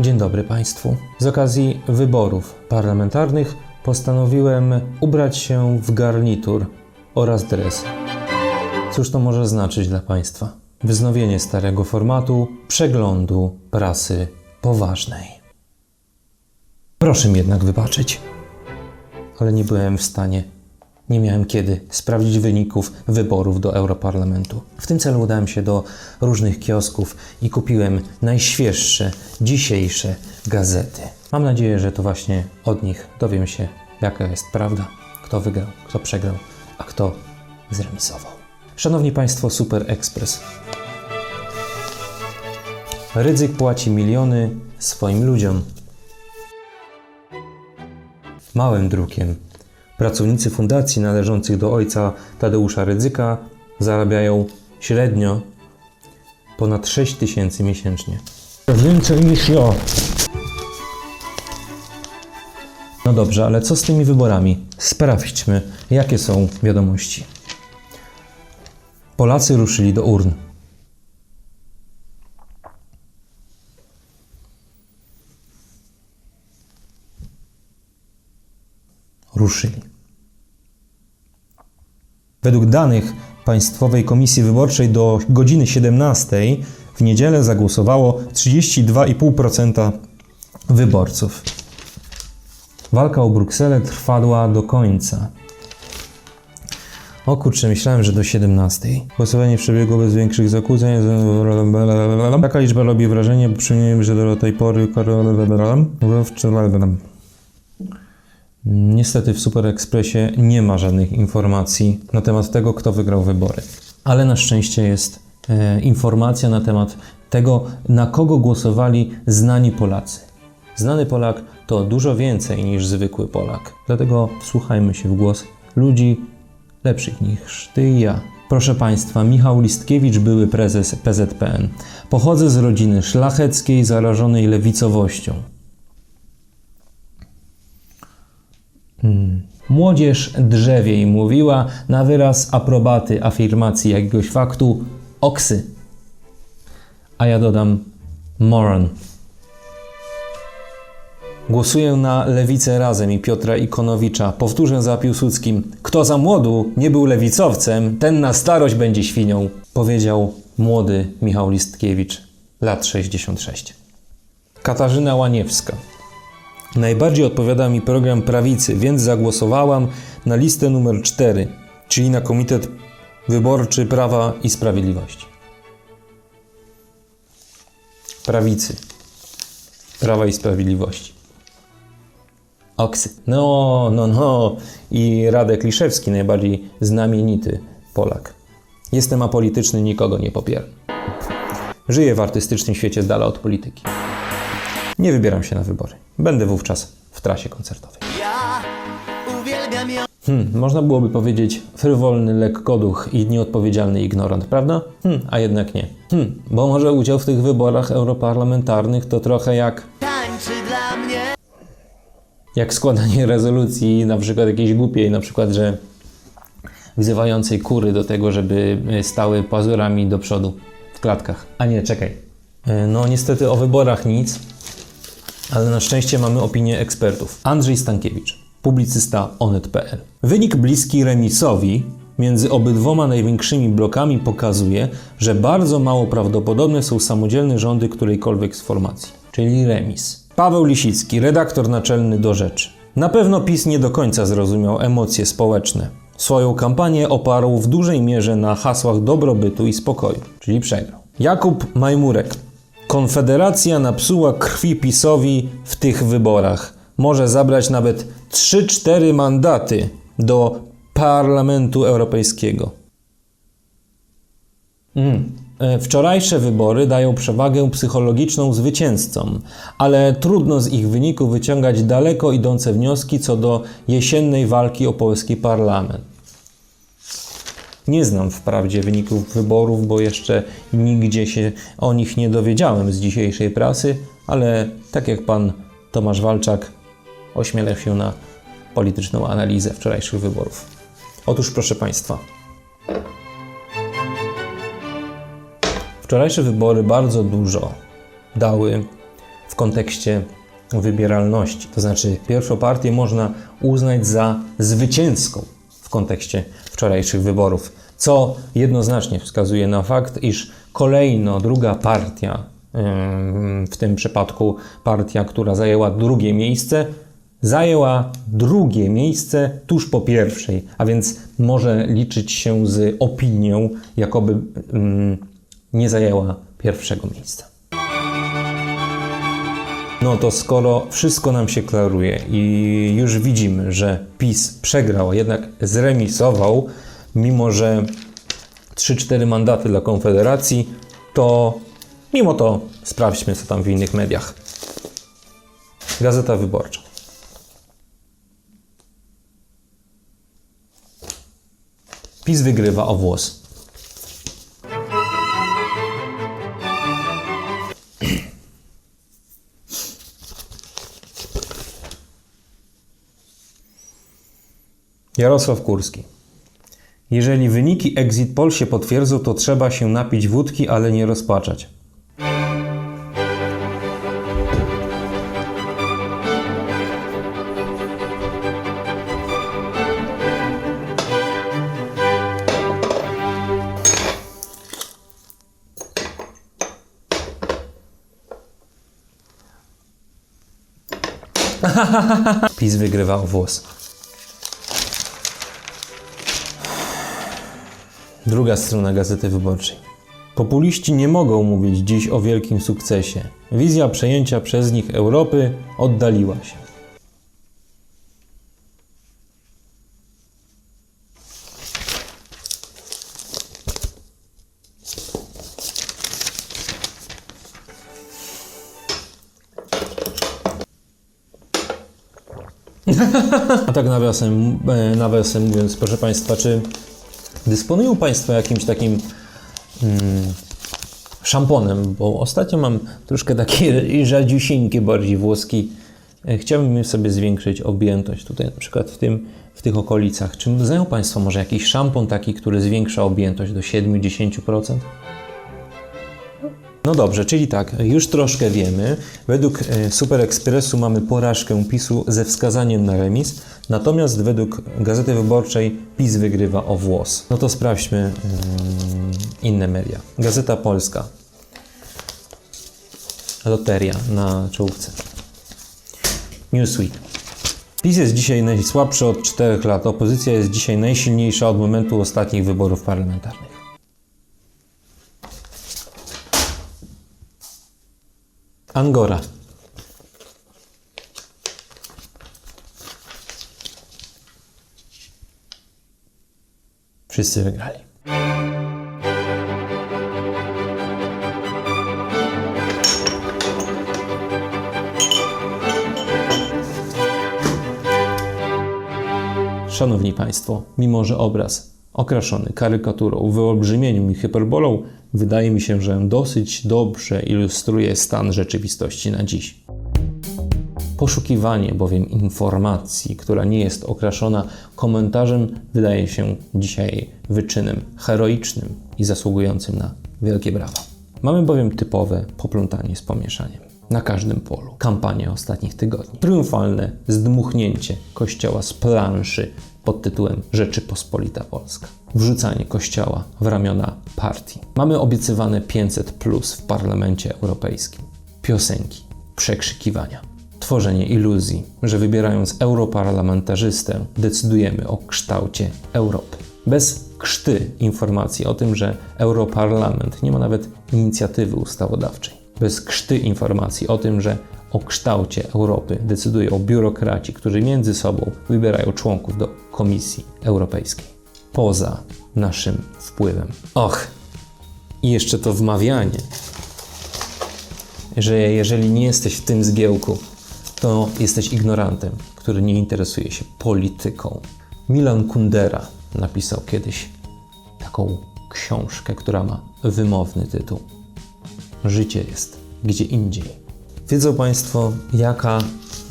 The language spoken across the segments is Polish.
Dzień dobry Państwu. Z okazji wyborów parlamentarnych postanowiłem ubrać się w garnitur oraz dres. Cóż to może znaczyć dla Państwa? Wznowienie starego formatu przeglądu prasy poważnej. Proszę mi jednak wybaczyć, ale nie byłem w stanie, nie miałem kiedy sprawdzić wyników wyborów do Europarlamentu. W tym celu udałem się do różnych kiosków i kupiłem najświeższe, dzisiejsze gazety. Mam nadzieję, że to właśnie od nich dowiem się, jaka jest prawda, kto wygrał, kto przegrał, a kto zremisował. Szanowni Państwo, Super Express. Rydzyk płaci miliony swoim ludziom. Małym drukiem. Pracownicy fundacji należących do ojca Tadeusza Rydzyka zarabiają średnio ponad 6 tysięcy miesięcznie. Więcej niż ja. No dobrze, ale co z tymi wyborami? Sprawdźmy, jakie są wiadomości. Polacy ruszyli do urn. Ruszyli. Według danych Państwowej Komisji Wyborczej do godziny 17 w niedzielę zagłosowało 32,5% wyborców. Walka o Brukselę trwała do końca. O kurczę, myślałem, że do 17. Głosowanie przebiegło bez większych zakłóceń. Taka liczba robi wrażenie, przypomniałem, że do tej pory Niestety w Super Expressie nie ma żadnych informacji na temat tego, kto wygrał wybory. Ale na szczęście jest e, informacja na temat tego, na kogo głosowali znani Polacy. Znany Polak to dużo więcej niż zwykły Polak. Dlatego wsłuchajmy się w głos ludzi lepszych niż ty i ja. Proszę Państwa, Michał Listkiewicz, były prezes PZPN. Pochodzę z rodziny szlacheckiej zarażonej lewicowością. Hmm. Młodzież drzewiej mówiła na wyraz aprobaty afirmacji jakiegoś faktu oksy. A ja dodam moron. Głosuję na lewicę razem i Piotra Ikonowicza. Powtórzę za Piłsudskim. Kto za młodu nie był lewicowcem, ten na starość będzie świnią. Powiedział młody Michał Listkiewicz, lat 66. Katarzyna Łaniewska. Najbardziej odpowiada mi program prawicy, więc zagłosowałam na listę numer 4, czyli na Komitet Wyborczy Prawa i Sprawiedliwości. Prawicy. Prawa i Sprawiedliwości. Oksy. No, no, no. I Radek Liszewski, najbardziej znamienity Polak. Jestem apolityczny, nikogo nie popieram. Żyję w artystycznym świecie z dala od polityki. Nie wybieram się na wybory. Będę wówczas w trasie koncertowej. Ja uwielbiam ją. Hmm, można byłoby powiedzieć frywolny lekkoduch i nieodpowiedzialny ignorant, prawda? Hmm, a jednak nie. Hmm, bo może udział w tych wyborach europarlamentarnych to trochę jak Tańczy dla mnie. jak składanie rezolucji, na przykład jakiejś głupiej, na przykład, że wzywającej kury do tego, żeby y, stały pazurami do przodu w klatkach. A nie, czekaj. Y, No niestety o wyborach nic, ale na szczęście mamy opinię ekspertów. Andrzej Stankiewicz, publicysta onet.pl. Wynik bliski remisowi między obydwoma największymi blokami pokazuje, że bardzo mało prawdopodobne są samodzielne rządy którejkolwiek z formacji, czyli remis. Paweł Lisicki, redaktor naczelny do rzeczy. Na pewno PiS nie do końca zrozumiał emocje społeczne. Swoją kampanię oparł w dużej mierze na hasłach dobrobytu i spokoju, czyli przegrał. Jakub Majmurek. Konfederacja napsuła krwi PiSowi w tych wyborach. Może zabrać nawet 3-4 mandaty do Parlamentu Europejskiego. Mm. E, Wczorajsze wybory dają przewagę psychologiczną zwycięzcom, ale trudno z ich wyników wyciągać daleko idące wnioski co do jesiennej walki o polski parlament. Nie znam wprawdzie wyników wyborów, bo jeszcze nigdzie się o nich nie dowiedziałem z dzisiejszej prasy, ale tak jak pan Tomasz Walczak, ośmielę się na polityczną analizę wczorajszych wyborów. Otóż, proszę państwa, wczorajsze wybory bardzo dużo dały w kontekście wybieralności. To znaczy, pierwszą partię można uznać za zwycięską w kontekście wczorajszych wyborów, co jednoznacznie wskazuje na fakt, iż kolejno druga partia, w tym przypadku partia, która zajęła drugie miejsce, zajęła drugie miejsce tuż po pierwszej, a więc może liczyć się z opinią, jakoby nie zajęła pierwszego miejsca. No to skoro wszystko nam się klaruje i już widzimy, że PiS przegrał, a jednak zremisował, mimo że 3-4 mandaty dla Konfederacji, to mimo to sprawdźmy, co tam w innych mediach. Gazeta Wyborcza. PiS wygrywa o włos. Jarosław Kurski. Jeżeli wyniki Exit Poll się potwierdzą, to trzeba się napić wódki, ale nie rozpaczać. PiS wygrywa włos. Druga strona Gazety Wyborczej. Populiści nie mogą mówić dziś o wielkim sukcesie. Wizja przejęcia przez nich Europy oddaliła się. A tak nawiasem, e, nawiasem mówiąc, proszę Państwa, czy dysponują Państwo jakimś takim mm, szamponem? Bo ostatnio mam troszkę takie rzadziusieńkie bardziej włoski. E, Chciałbym sobie zwiększyć objętość tutaj na przykład w, tym, w tych okolicach. Czy znają Państwo może jakiś szampon taki, który zwiększa objętość do 7-10%? No dobrze, czyli tak, już troszkę wiemy. Według e, Super Expressu mamy porażkę PiSu ze wskazaniem na remis, natomiast według Gazety Wyborczej PiS wygrywa o włos. No to sprawdźmy mm, inne media. Gazeta Polska. Loteria na czołówce. Newsweek. PiS jest dzisiaj najsłabszy od 4 lat. Opozycja jest dzisiaj najsilniejsza od momentu ostatnich wyborów parlamentarnych. Angora. Wszyscy wygrali. Szanowni Państwo, mimo że obraz okraszony karykaturą, wyolbrzymieniem i hyperbolą, wydaje mi się, że dosyć dobrze ilustruje stan rzeczywistości na dziś. Poszukiwanie bowiem informacji, która nie jest okraszona komentarzem, wydaje się dzisiaj wyczynem heroicznym i zasługującym na wielkie brawa. Mamy bowiem typowe poplątanie z pomieszaniem. Na każdym polu. Kampania ostatnich tygodni. Triumfalne zdmuchnięcie kościoła z planszy pod tytułem Rzeczypospolita Polska. Wrzucanie kościoła w ramiona partii. Mamy obiecywane 500 plus w Parlamencie Europejskim. Piosenki, przekrzykiwania. Tworzenie iluzji, że wybierając europarlamentarzystę decydujemy o kształcie Europy. Bez krzty informacji o tym, że Europarlament nie ma nawet inicjatywy ustawodawczej. Bez krzty informacji o tym, że o kształcie Europy decydują biurokraci, którzy między sobą wybierają członków do Komisji Europejskiej. Poza naszym wpływem. Och, i jeszcze to wmawianie, że jeżeli nie jesteś w tym zgiełku, to jesteś ignorantem, który nie interesuje się polityką. Milan Kundera napisał kiedyś taką książkę, która ma wymowny tytuł. Życie jest gdzie indziej. Wiedzą Państwo, jaka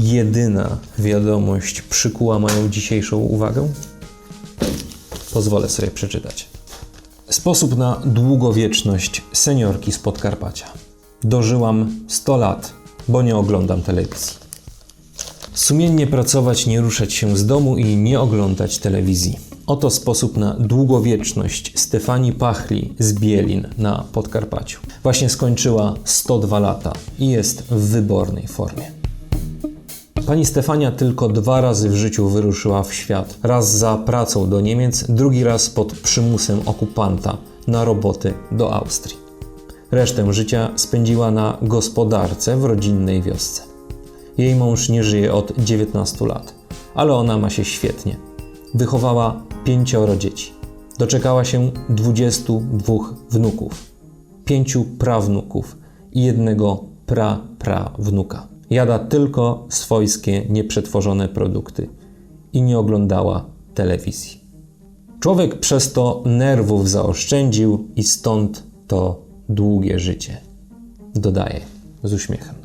jedyna wiadomość przykuła moją dzisiejszą uwagę? Pozwolę sobie przeczytać. Sposób na długowieczność seniorki z Podkarpacia. Dożyłam 100 lat. bo nie oglądam telewizji. Sumiennie pracować, nie ruszać się z domu i nie oglądać telewizji. Oto sposób na długowieczność Stefanii Pachli z Bielin na Podkarpaciu. Właśnie skończyła 102 lata i jest w wybornej formie. Pani Stefania tylko dwa razy w życiu wyruszyła w świat. Raz za pracą do Niemiec, drugi raz pod przymusem okupanta na roboty do Austrii. Resztę życia spędziła na gospodarce w rodzinnej wiosce. Jej mąż nie żyje od 19 lat, ale ona ma się świetnie. Wychowała pięcioro dzieci. Doczekała się 22 wnuków, pięciu prawnuków i jednego pra-prawnuka. Jada tylko swojskie nieprzetworzone produkty i nie oglądała telewizji. Człowiek przez to nerwów zaoszczędził i stąd to długie życie. Dodaje z uśmiechem.